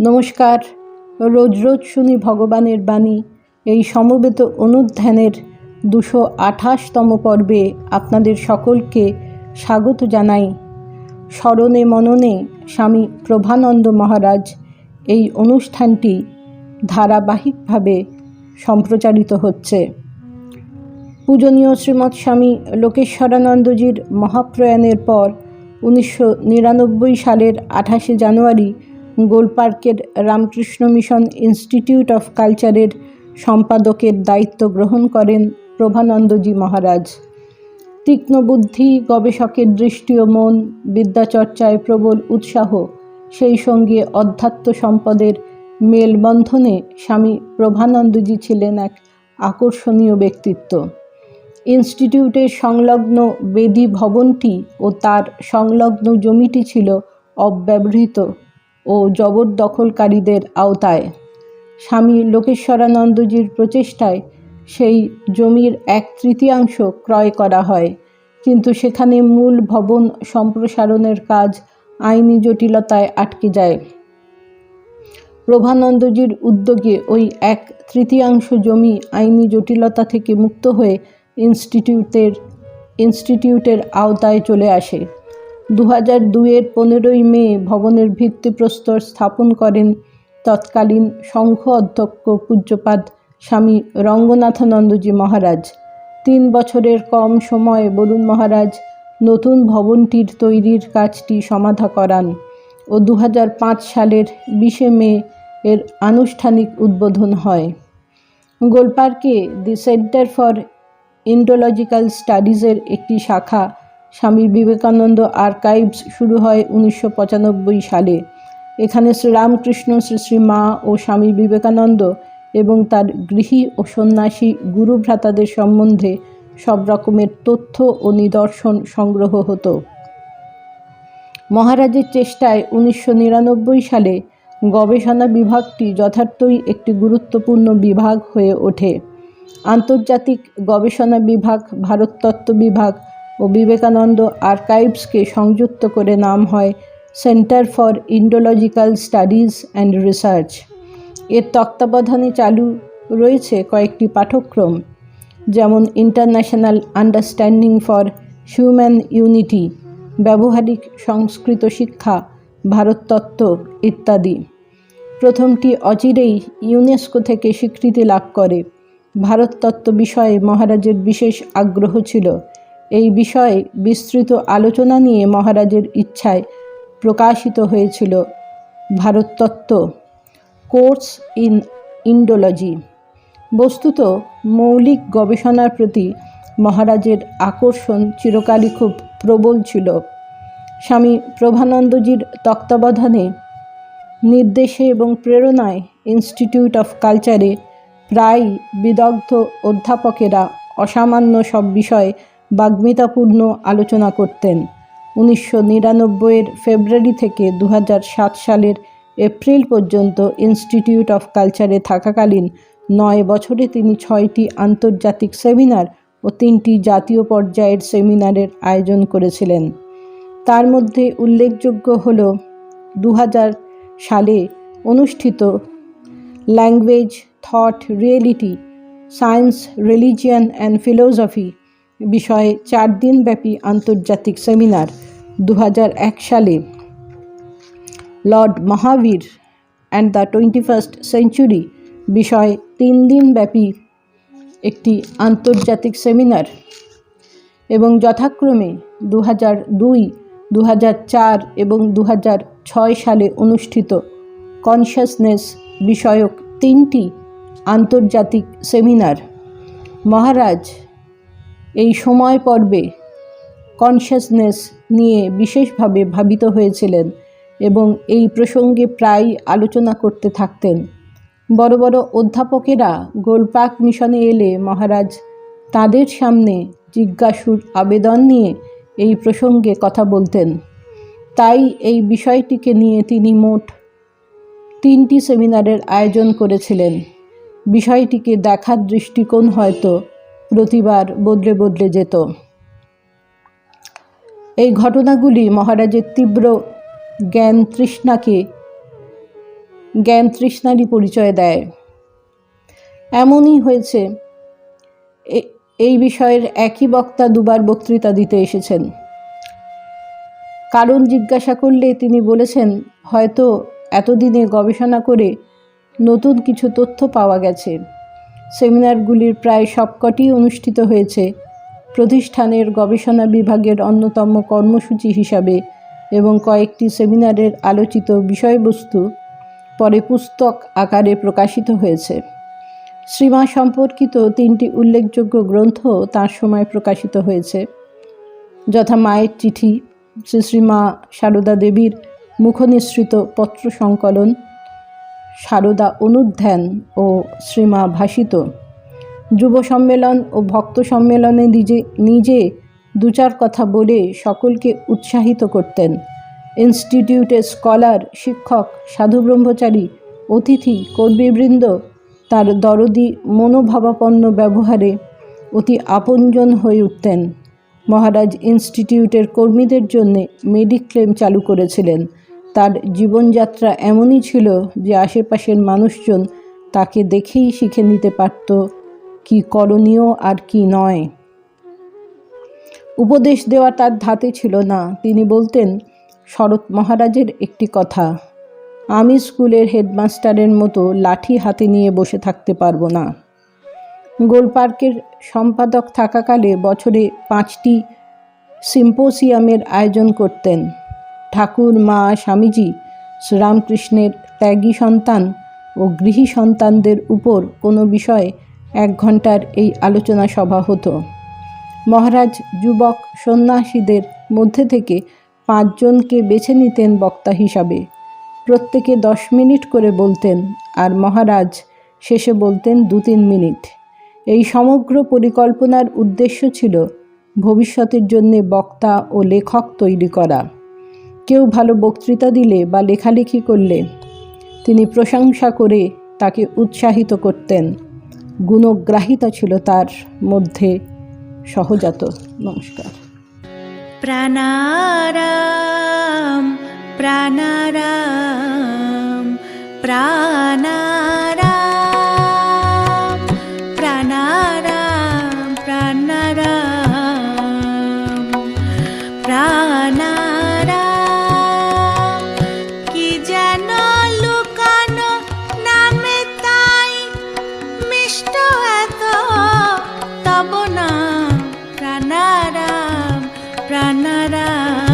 নমস্কার। রোজ রোজ শুনি ভগবানের বাণী। এই সমবেত অনুধ্যানের দুশো আঠাশতম পর্বে আপনাদের সকলকে স্বাগত জানাই। স্মরণে মননে স্বামী প্রভানন্দ মহারাজ এই অনুষ্ঠানটি ধারাবাহিকভাবে সম্প্রচারিত হচ্ছে। পূজনীয় শ্রীমৎ স্বামী লোকেশ্বরানন্দজির মহাপ্রয়াণের পর উনিশশো নিরানব্বই সালের আঠাশে জানুয়ারি গোলপার্কের রামকৃষ্ণ মিশন ইনস্টিটিউট অফ কালচারের সম্পাদকের দায়িত্ব গ্রহণ করেন প্রভানন্দজি মহারাজ। তীক্ষ্ণ বুদ্ধি, গবেষকের দৃষ্টি ও মন, বিদ্যাচর্চায় প্রবল উৎসাহ, সেই সঙ্গে অধ্যাত্ম সম্পদের মেলবন্ধনে স্বামী প্রভানন্দজি ছিলেন এক আকর্ষণীয় ব্যক্তিত্ব। ইনস্টিটিউটের সংলগ্ন বেদি ভবনটি ও তার সংলগ্ন জমিটি ছিল অব্যবহৃত। ও জবরদখলকারীদের আওতায়। স্বামী লোকেশ্বরানন্দজির প্রচেষ্টায় সেই জমির এক তৃতীয়াংশ ক্রয় করা হয়। কিন্তু সেখানে মূল ভবন সম্প্রসারণের কাজ আইনি জটিলতায় আটকে যায়। প্রভানন্দজির উদ্যোগে ওই এক তৃতীয়াংশ জমি আইনি জটিলতা থেকে মুক্ত হয়ে ইনস্টিটিউটের ইনস্টিটিউটের আওতায় চলে আসে। দু হাজার দুয়ের পনেরোই মে ভবনের ভিত্তিপ্রস্তর স্থাপন করেন তৎকালীন সংঘ অধ্যক্ষ পূজ্যপাদ স্বামী রঙ্গনাথানন্দজি মহারাজ। তিন বছরের কম সময়ে বরুণ মহারাজ নতুন ভবনটির তৈরির কাজটি সমাধা করান ও দু হাজার পাঁচ সালের বিশে মে এর আনুষ্ঠানিক উদ্বোধন হয়। গোলপার্কে দি সেন্টার ফর ইন্ডোলজিক্যাল স্টাডিজের একটি শাখা স্বামী বিবেকানন্দ আর্কাইভস শুরু হয় উনিশশো পঁচানব্বই সালে। এখানে শ্রীরামকৃষ্ণ, শ্রী শ্রী মা ও স্বামী বিবেকানন্দ এবং তার গৃহী ও সন্ন্যাসী গুরুভ্রাতাদের সম্বন্ধে সব রকমের তথ্য ও নিদর্শন সংগ্রহ হতো। মহারাজের চেষ্টায় উনিশশো নিরানব্বই সালে গবেষণা বিভাগটি যথার্থই একটি গুরুত্বপূর্ণ বিভাগ হয়ে ওঠে। আন্তর্জাতিক গবেষণা বিভাগ ভারততত্ত্ব বিভাগ ও বিবেকানন্দ আর্কাইভসকে সংযুক্ত করে নাম হয় Centre for Indological Studies and Research. এর তত্ত্বাবধানে চালু রয়েছে কয়েকটি পাঠ্যক্রম, যেমন International Understanding for Human Unity, ব্যবহারিক সংস্কৃত শিক্ষা ভারততত্ত্ব ইত্যাদি। প্রথমটি অচিরেই ইউনেস্কো থেকে স্বীকৃতি লাভ করে। ভারততত্ত্ব বিষয়ে মহারাজের বিশেষ আগ্রহ ছিল। এই বিষয়ে বিস্তৃত আলোচনা নিয়ে মহারাজের ইচ্ছায় প্রকাশিত হয়েছিল ভারততত্ত্ব কোর্স ইন ইন্ডোলজি। বস্তুত মৌলিক গবেষণার প্রতি মহারাজের আকর্ষণ চিরকালই খুব প্রবল ছিল। স্বামী প্রভানন্দজির তত্ত্বাবধানে নির্দেশে এবং প্রেরণায় ইনস্টিটিউট অফ কালচারে প্রায় বিদগ্ধ অধ্যাপকেরা অসামান্য সব বিষয়ে বাগ্মিতাপূর্ণ আলোচনা করতেন। উনিশশো নিরানব্বইয়ের ফেব্রুয়ারি থেকে দু হাজার সাত সালের এপ্রিল পর্যন্ত ইনস্টিটিউট অফ কালচারে থাকাকালীন নয় বছরে তিনি ছয়টি আন্তর্জাতিক সেমিনার ও তিনটি জাতীয় পর্যায়ের সেমিনারের আয়োজন করেছিলেন। তার মধ্যে উল্লেখযোগ্য হল দু হাজার সালে অনুষ্ঠিত language, thought, reality, science, religion and philosophy বিষয়ে চার দিনব্যাপী আন্তর্জাতিক সেমিনার দু হাজার এক সালে। Lord Mahavira and the twenty first century বিষয়ে তিন দিনব্যাপী একটি আন্তর্জাতিক সেমিনার এবং যথাক্রমে দু হাজার দুই দু চার এবং দু ছয় সালে অনুষ্ঠিত কনসিয়াসনেস বিষয়ক তিনটি আন্তর্জাতিক সেমিনার। মহারাজ এই সময় পর্বে কনসিয়াসনেস নিয়ে বিশেষভাবে ভাবিত হয়েছিলেন এবং এই প্রসঙ্গে প্রায় আলোচনা করতে থাকতেন। বড় বড় অধ্যাপকেরা গোলপাক মিশনে এলে মহারাজ তাদের সামনে জিজ্ঞাসুর আবেদন নিয়ে এই প্রসঙ্গে কথা বলতেন। তাই এই বিষয়টিকে নিয়ে তিনি মোট তিনটি সেমিনারের আয়োজন করেছিলেন। বিষয়টিকে দেখার দৃষ্টিকোণ হয়তো প্রতিবার বদলে বদলে যেত। এই ঘটনাগুলি মহারাজের তীব্র জ্ঞান তৃষ্ণাকে জ্ঞান তৃষ্ণারই পরিচয় দেয়। এমনই হয়েছে। এই বিষয়ের একই বক্তা দুবার বক্তৃতা দিতে এসেছেন। কারণ জিজ্ঞাসা করলে তিনি বলেছেন, হয়তো এতদিনে গবেষণা করে নতুন কিছু তথ্য পাওয়া গেছে। সেমিনারগুলির প্রায় সবকটি অনুষ্ঠিত হয়েছে। প্রতিষ্ঠানের গবেষণা বিভাগের অন্যতম কর্মসূচি হিসাবে এবং কয়েকটি সেমিনারের আলোচিত বিষয়বস্তু পরে পুস্তক আকারে প্রকাশিত হয়েছে। শ্রীমা সম্পর্কিত তিনটি উল্লেখযোগ্য গ্রন্থ তার সময় প্রকাশিত হয়েছে। যথা মায়ের চিঠি, শ্রী শ্রীমা সারদা দেবীর মুখনিসৃত পত্র সংকলন সারদা অনুধ্যান ও শ্রীমা ভাষিত। যুব সম্মেলন ও ভক্ত সম্মেলনে নিজে নিজে দু চার কথা বলে সকলকে উৎসাহিত করতেন। ইনস্টিটিউটের স্কলার, শিক্ষক সাধু ব্রহ্মচারী অতিথি, কর্মীবৃন্দ তার দরদি মনোভাবাপন্ন ব্যবহারে অতি আপনজন হয়ে উঠতেন। মহারাজ ইনস্টিটিউটের কর্মীদের জন্যে মেডিক্লেম চালু করেছিলেন। তার জীবনযাত্রা এমনই ছিল যে আশেপাশের মানুষজন তাকে দেখেই শিখে নিতে পারত কি করণীয় আর কি নয়। উপদেশ দেওয়া তার ধাতে ছিল না। তিনি বলতেন, শরৎ মহারাজের একটি কথা, আমি স্কুলের হেডমাস্টারের মতো লাঠি হাতে নিয়ে বসে থাকতে পারব না। গোলপার্কের সম্পাদক থাকাকালে বছরে পাঁচটি সিম্পোসিয়ামের আয়োজন করতেন। ঠাকুর, মা, স্বামীজি, শ্রীরামকৃষ্ণের ত্যাগী সন্তান ও গৃহী সন্তানদের উপর কোনো বিষয়ে এক ঘণ্টার এই আলোচনা সভা হতো। মহারাজ যুবক সন্ন্যাসীদের মধ্যে থেকে পাঁচজনকে বেছে নিতেন বক্তা হিসাবে। প্রত্যেকে দশ মিনিট করে বলতেন আর মহারাজ শেষে বলতেন দু তিন মিনিট। এই সমগ্র পরিকল্পনার উদ্দেশ্য ছিল ভবিষ্যতের জন্য বক্তা ও লেখক তৈরি করা। কেউ ভালো বক্তৃতা দিলে বা লেখালেখি করলে তিনি প্রশংসা করে তাকে উৎসাহিত করতেন। গুণগ্রাহিতা ছিল তার মধ্যে সহজাত। নমস্কার। প্রাণারাম প্রাণারাম প্রাণা প্রাণারা